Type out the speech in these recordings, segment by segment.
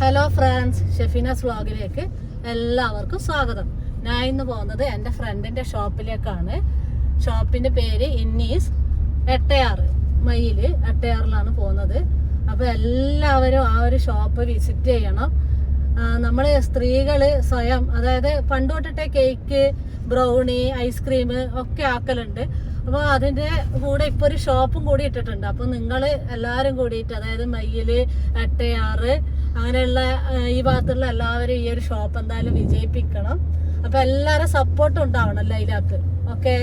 Hello friends ഷെഫീനാസ് വ്ളോഗിലേക്ക് എല്ലാവർക്കും സ്വാഗതം. ഞാൻ ഇന്ന് പോകുന്നത് എന്റെ ഫ്രണ്ടിന്റെ ഷോപ്പിലേക്കാണ് ഷോപ്പിന്റെ പേര് ഇന്നീസ് എട്ടയാറ്. മയിൽ എട്ടയാറിലാണ് പോകുന്നത്. അപ്പോൾ എല്ലാവരും ആ ഒരു ഷോപ്പ് വിസിറ്റ് ചെയ്യണം. നമ്മൾ സ്ത്രീകൾ സ്വയം അതായത് പണ്ട് തൊട്ടിട്ടേ കേക്ക് ബ്രൗണി ഐസ്ക്രീം ഒക്കെ ആക്കലുണ്ട്. അപ്പോൾ അതിന്റെ കൂടെ ഇപ്പോൾ ഒരു ഷോപ്പും കൂടി ഇട്ടിട്ടുണ്ട്. അപ്പോൾ നിങ്ങൾ എല്ലാവരും കൂടിയിട്ട് അതായത് മയ്യിൽ എട്ടയാറ് അങ്ങനെയുള്ള ഈ ഭാഗത്തുള്ള എല്ലാവരും ഈ ഒരു ഷോപ്പ് എന്തായാലും വിജയിപ്പിക്കണം. അപ്പോൾ എല്ലാവരും സപ്പോർട്ട് ഉണ്ടാവണം ലൈലാക്ക് ഓക്കെ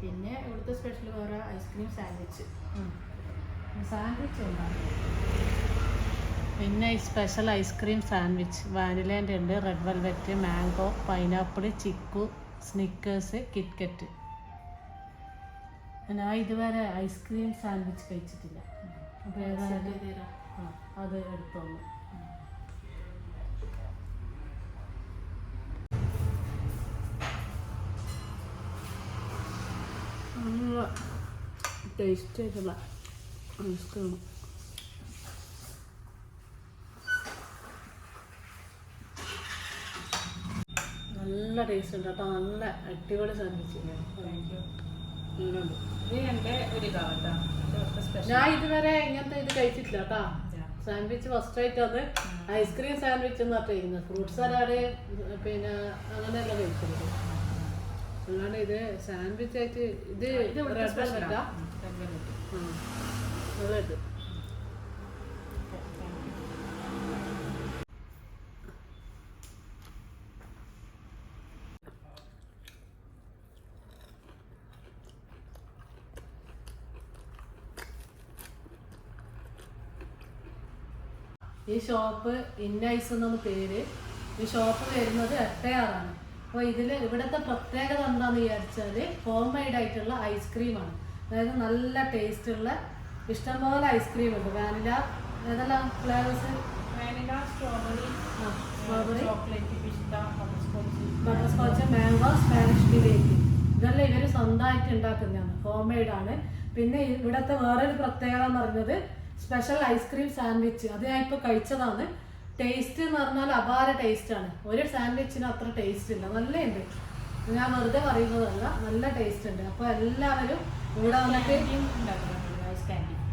പിന്നെ ഇവിടുത്തെ വേറെ ഐസ്ക്രീം സാൻഡ്വിച്ച് സാൻഡ്വിച്ച് ഉണ്ടാകും പിന്നെ സ്പെഷ്യൽ ഐസ്ക്രീം സാൻഡ്വിച്ച് വാനിലേന്റെ ഉണ്ട് red velvet mango pineapple chikoo Snickers KitKat ഞാൻ ഇതുവരെ ഐസ്ക്രീം സാൻഡ്വിച്ച് കഴിച്ചിട്ടില്ല. അപ്പോൾ ഏതായാലും ആ, അത് എടുത്തോളൂ. ടേസ്റ്റ് ആയിട്ടുള്ള ഐസ്ക്രീം നല്ല ടേസ്റ്റ് ഉണ്ട് കേട്ടോ. നല്ല അടിപൊളി സാൻഡ്വിച്ച് ഞാൻ ഇതുവരെ ഇങ്ങനത്തെ ഇത് കഴിച്ചിട്ടില്ല കേട്ടോ. സാൻഡ്വിച്ച് ഫസ്റ്റ് ആയിട്ട് അത് ഐസ്ക്രീം സാൻഡ്വിച്ച് എന്നാ ചെയ്യുന്നത് ഫ്രൂട്ട് സലാഡ് പിന്നെ അങ്ങനെയല്ല കഴിക്കുന്നത് അല്ലാണ്ട് ഇത് സാൻഡ്വിച്ച് ആയിട്ട് ഇത് റെഡ് ഈ ഷോപ്പ് ഇന്നൈസ് എന്നാണ് പേര്. ഈ ഷോപ്പ് വരുന്നത് എട്ടയാറാണ് അപ്പോൾ ഇതിൽ ഇവിടുത്തെ പ്രത്യേകത എന്താണെന്ന് വിചാരിച്ചാൽ ഹോം മെയ്ഡ് ആയിട്ടുള്ള ഐസ്ക്രീമാണ് അതായത് നല്ല ടേസ്റ്റ് ഉള്ള ഇഷ്ടംപോലെ ഐസ്ക്രീം ഉണ്ട്. വാനില ഏതെല്ലാം flavours vanilla strawberry strawberry chocolate pista butterscotch butter scotch mango Spanish delight ഇതെല്ലാം ഇവർ സ്വന്തമായിട്ട് ഉണ്ടാക്കുന്നതാണ്. ഹോം മെയ്ഡ് ആണ്. പിന്നെ ഇവിടുത്തെ വേറൊരു പ്രത്യേകത എന്ന് പറഞ്ഞത് സ്പെഷ്യൽ ഐസ്ക്രീം സാൻഡ്വിച്ച് അത് ഞാൻ ഇപ്പോൾ കഴിച്ചതാണ്. ടേസ്റ്റ് എന്ന് പറഞ്ഞാൽ അപാര ടേസ്റ്റ് ആണ്. ഒരു സാൻഡ്വിച്ചിന് അത്ര ടേസ്റ്റ് ഇല്ല. നല്ലുണ്ട് ഞാൻ വെറുതെ പറയുന്നതല്ല. നല്ല ടേസ്റ്റ് ഉണ്ട്. അപ്പോൾ എല്ലാവരും ഇവിടെ വന്നിട്ട്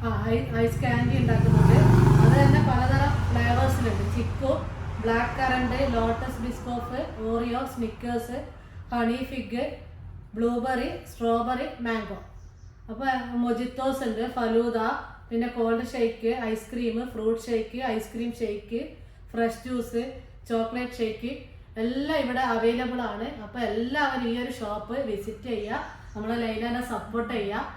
ആ ഐസ് കാൻഡി ഉണ്ടാക്കുന്നുണ്ട്. അത് തന്നെ പലതരം ഫ്ലേവേഴ്സിലുണ്ട് chikoo black currant lotus Biscoff Oreo Snickers honey fig blueberry strawberry mango അപ്പോൾ മൊജിത്തോസ് ഉണ്ട്. ഫലൂദ പിന്നെ cold shake ice cream fruit shake ice cream shake fresh juice chocolate shake എല്ലാം ഇവിടെ അവൈലബിൾ ആണ്. അപ്പോൾ എല്ലാവരും ഈ ഒരു ഷോപ്പ് വിസിറ്റ് ചെയ്യുക. നമ്മളെ ലൈലാനെ സപ്പോർട്ട് ചെയ്യുക.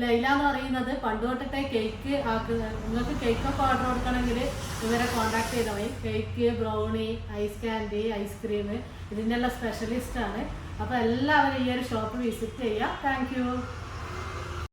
ലൈല എന്ന് പറയുന്നത് പണ്ട് തൊട്ടിട്ടേ കേക്ക് ആക്കുന്ന നിങ്ങൾക്ക് കേക്കൊക്കെ ഓർഡർ കൊടുക്കണമെങ്കിൽ ഇവരെ കോൺടാക്ട് ചെയ്താൽ മതി. Cake brownie ice candy ice cream ഇതിന്റെ എല്ലാം സ്പെഷ്യലിസ്റ്റ് ആണ്. അപ്പോൾ എല്ലാവരും ഈ ഒരു ഷോപ്പ് വിസിറ്റ് ചെയ്യുക. താങ്ക്